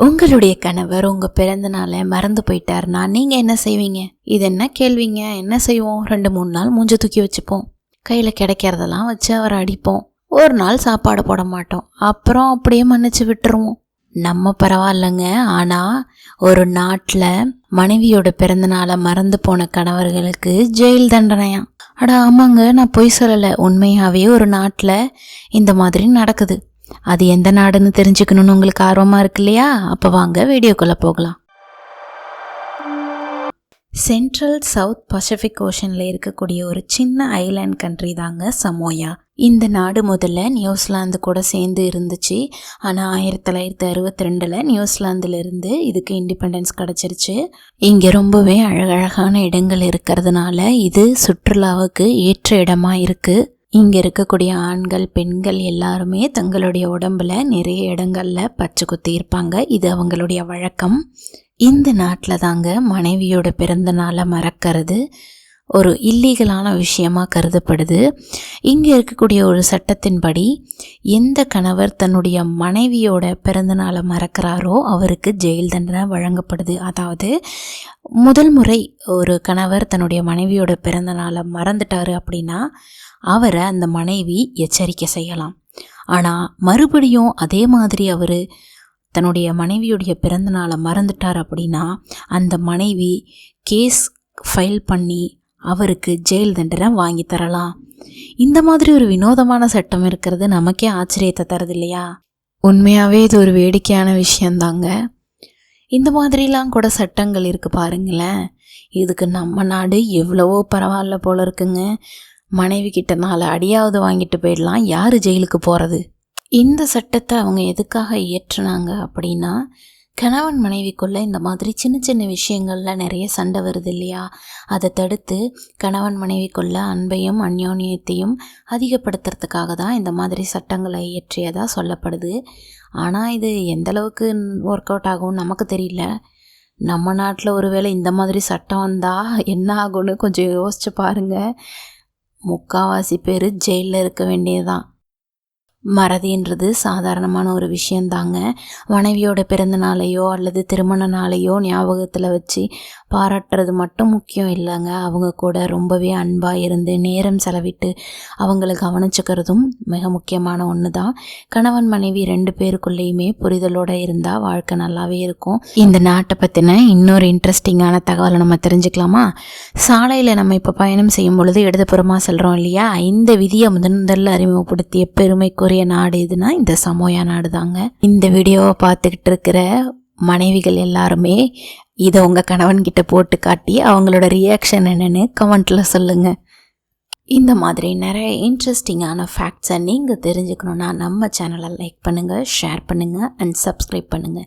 உங்களுடைய கணவர் உங்கள் பிறந்த நாளை மறந்து போயிட்டாருன்னா நீங்கள் என்ன செய்வீங்க? இது என்ன கேள்விங்க? என்ன செய்வோம்? ரெண்டு மூணு நாள் மூஞ்ச தூக்கி வச்சுப்போம். கையில் கிடைக்கிறதெல்லாம் வச்சு அவரை அடிப்போம். ஒரு நாள் சாப்பாடு போட மாட்டோம். அப்புறம் அப்படியே மன்னிச்சு விட்டுருவோம். நம்ம பரவாயில்லைங்க. ஆனால் ஒரு நாட்டில் மனைவியோட பிறந்தநாளை மறந்து போன கணவர்களுக்கு ஜெயில் தண்டனையா? அட ஆமாங்க. நான் பொய் சொல்லலை. உண்மையாகவே ஒரு நாட்டில் இந்த மாதிரி நடக்குது. அது எந்த நாடுன்னு தெரிஞ்சுக்கணும்னு உங்களுக்கு ஆர்வமாக இருக்கு இல்லையா அப்போ வாங்க வீடியோக்குள்ளே போகலாம். சென்ட்ரல் சவுத் பசிபிக் ஓஷனில் இருக்கக்கூடிய ஒரு சின்ன ஐலாண்ட் கண்ட்ரி தாங்க சமோயா இந்த நாடு முதல்ல நியூசிலாந்து கூட சேர்ந்து இருந்துச்சு. ஆனால் ஆயிரத்தி தொள்ளாயிரத்தி அறுபத்தி ரெண்டில் நியூசிலாந்துலேருந்து இதுக்கு இண்டிபெண்டன்ஸ் கிடச்சிருச்சு. இங்கே ரொம்பவே அழகழகான இடங்கள் இருக்கிறதுனால இது சுற்றுலாவுக்கு ஏற்ற இடமா இருக்குது இங்கே இருக்கக்கூடிய ஆண்கள் பெண்கள் எல்லாருமே தங்களுடைய உடம்புல நிறைய இடங்களில் பச்சை குத்தி இருப்பாங்க. இது அவங்களுடைய வழக்கம். இந்த நாட்டில் தாங்க மனைவியோட பிறந்த நாளை மறக்கிறது. ஒரு இல்லீகலான விஷயமா கருதப்படுது. இங்கே இருக்கக்கூடிய ஒரு சட்டத்தின்படி எந்த கணவர் தன்னுடைய மனைவியோட பிறந்தநாளை மறக்கிறாரோ அவருக்கு ஜெயில் தண்டனை வழங்கப்படுது. அதாவது முதல் முறை ஒரு கணவர் தன்னுடைய மனைவியோட பிறந்தநாளை மறந்துட்டார் மறந்துட்டாரு அப்படின்னா அவரை அந்த மனைவி எச்சரிக்கை செய்யலாம். ஆனால் மறுபடியும் அதே மாதிரி அவர் தன்னுடைய மனைவியுடைய பிறந்தநாளை மறந்துட்டார் அப்படின்னா அந்த மனைவி கேஸ் ஃபைல் பண்ணி அவருக்கு ஜெயில் தண்டனை வாங்கி தரலாம். இந்த மாதிரி ஒரு வினோதமான சட்டம் இருக்கிறது நமக்கே ஆச்சரியத்தை தருது இல்லையா உண்மையாகவே இது ஒரு வேடிக்கையான விஷயந்தாங்க இந்த மாதிரிலாம் கூட சட்டங்கள் இருக்குது பாருங்களேன். இதுக்கு நம்ம நாடு எவ்வளவோ பரவாயில்ல போல இருக்குங்க. மனைவி கிட்ட நாலு அடியாவது வாங்கிட்டு போயிடலாம். யார் ஜெயிலுக்கு போகிறது இந்த சட்டத்தை அவங்க எதுக்காக இயற்றுனாங்க அப்படின்னா கணவன் மனைவிக்குள்ளே இந்த மாதிரி சின்ன சின்ன விஷயங்களில் நிறைய சண்டை வருது இல்லையா? அதை தடுத்து கணவன் மனைவிக்குள்ள அன்பையும் அந்யோன்யத்தையும் அதிகப்படுத்துறதுக்காக தான் இந்த மாதிரி சட்டங்களை இயற்றியதாக சொல்லப்படுது. ஆனால் இது எந்தளவுக்கு ஒர்க் அவுட் ஆகும் நமக்கு தெரியல. நம்ம நாட்டில் ஒருவேளை இந்த மாதிரி சட்டம் வந்தால் என்ன ஆகும்னு கொஞ்சம் யோசிச்சு பாருங்கள் முக்காவாசி பேர் ஜெயிலில் இருக்க வேண்டியதுதான். மறதின்றது சாதாரணமான ஒரு விஷயந்தாங்க. மனைவியோட பிறந்த நாளையோ அல்லது திருமண நாளையோ ஞாபகத்தில் வச்சு பாராட்டுறது மட்டும் முக்கியம் இல்லைங்க. அவங்க கூட ரொம்பவே அன்பாக இருந்து நேரம் செலவிட்டு அவங்கள கவனிச்சுக்கிறதும் மிக முக்கியமான ஒன்று தான் கணவன் மனைவி ரெண்டு பேருக்குள்ளேயுமே புரிதலோடு இருந்தால் வாழ்க்கை நல்லாவே இருக்கும். இந்த நாட்டை பற்றின இன்னொரு இன்ட்ரெஸ்டிங்கான தகவலை நம்ம தெரிஞ்சுக்கலாமா? சாலையில் நம்ம இப்போ பயணம் செய்யும் பொழுது இடதுபுறமாக செல்கிறோம் இல்லையா? இந்த விதியை முதன் முதல்ல அறிமுகப்படுத்திய பெருமைக்குரிய நாடு எதுனா இந்த சமோயா நாடு தாங்க இந்த வீடியோவை பார்த்துக்கிட்டு இருக்கிற மனைவிகள் எல்லாருமே இதை உங்கள் கணவன்கிட்ட போட்டு காட்டி அவங்களோட ரியாக்ஷன் என்னென்னு கமெண்ட்டில் சொல்லுங்கள் இந்த மாதிரி நிறைய இன்ட்ரெஸ்டிங்கான ஃபேக்ட்ஸை நீங்கள் தெரிஞ்சுக்கணுன்னா நம்ம சேனலை லைக் பண்ணுங்கள் ஷேர் பண்ணுங்கள் அண்ட் சப்ஸ்கிரைப் பண்ணுங்கள்